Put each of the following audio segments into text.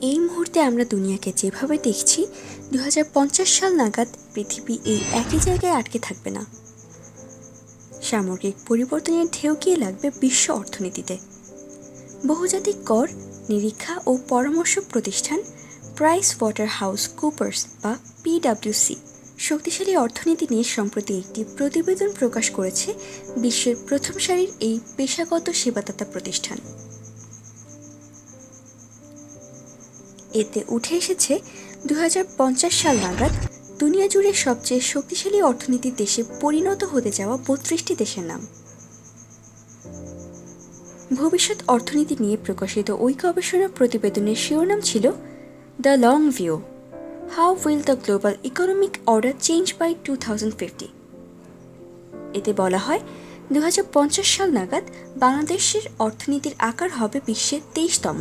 এই মুহূর্তে আমরা দুনিয়াকে যেভাবে দেখছি দু হাজার পঞ্চাশ সাল নাগাদ পৃথিবী এই একই জায়গায় আটকে থাকবে না। সামগ্রিক পরিবর্তনের ঢেউ গিয়ে লাগবে বিশ্ব অর্থনীতিতে। বহুজাতিক কর, নিরীক্ষা ও পরামর্শ প্রতিষ্ঠান প্রাইস ওয়াটার হাউস কুপার্স বা পিডাব্লিউসি শক্তিশালী অর্থনীতি নিয়ে সম্প্রতি একটি প্রতিবেদন প্রকাশ করেছে বিশ্বের প্রথম সারির এই পেশাগত সেবাদাতা প্রতিষ্ঠান। এতে উঠে এসেছে দু হাজার পঞ্চাশ সাল নাগাদ দুনিয়া জুড়ে সবচেয়ে শক্তিশালী অর্থনীতির দেশে পরিণত হতে যাওয়া বত্রিশটি দেশের নাম। ভবিষ্যৎ অর্থনীতি নিয়ে প্রকাশিত ওই গবেষণা প্রতিবেদনের শিরোনাম ছিল the long view, how will the global economic order change by two এতে বলা হয় দু হাজার পঞ্চাশ সাল নাগাদ বাংলাদেশের অর্থনীতির আকার হবে বিশ্বের তেইশতম।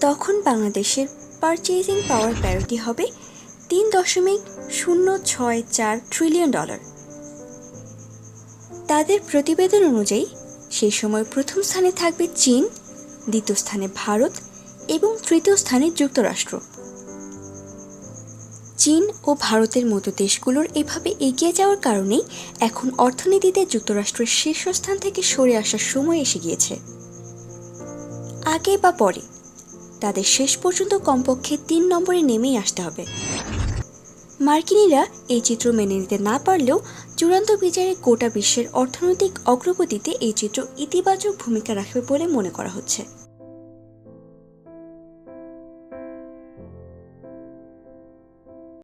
তখন বাংলাদেশের পারচেজিং পাওয়ার প্যারিটি হবে তিন দশমিক শূন্য ছয় চার ট্রিলিয়ন ডলার তাদের প্রতিবেদন অনুযায়ী সেই সময় প্রথম স্থানে থাকবে চীন, দ্বিতীয় স্থানে ভারত এবং তৃতীয় স্থানে যুক্তরাষ্ট্র। চীন ও ভারতের মতো দেশগুলোর এভাবে এগিয়ে যাওয়ার কারণেই এখন অর্থনীতিতে যুক্তরাষ্ট্রের শীর্ষস্থান থেকে সরে আসার সময় এসে গিয়েছে। আগে বা পরে তাদের শেষ পর্যন্ত কমপক্ষে তিন নম্বরে নেমেই আসতে হবে। মার্কিনিরা এই চিত্র মেনে নিতে না পারলেও চূড়ান্ত বিচারে গোটা বিশ্বের অর্থনৈতিক অগ্রগতিতে এই চিত্র ইতিবাচক ভূমিকা রাখবে বলে মনে করা হচ্ছে।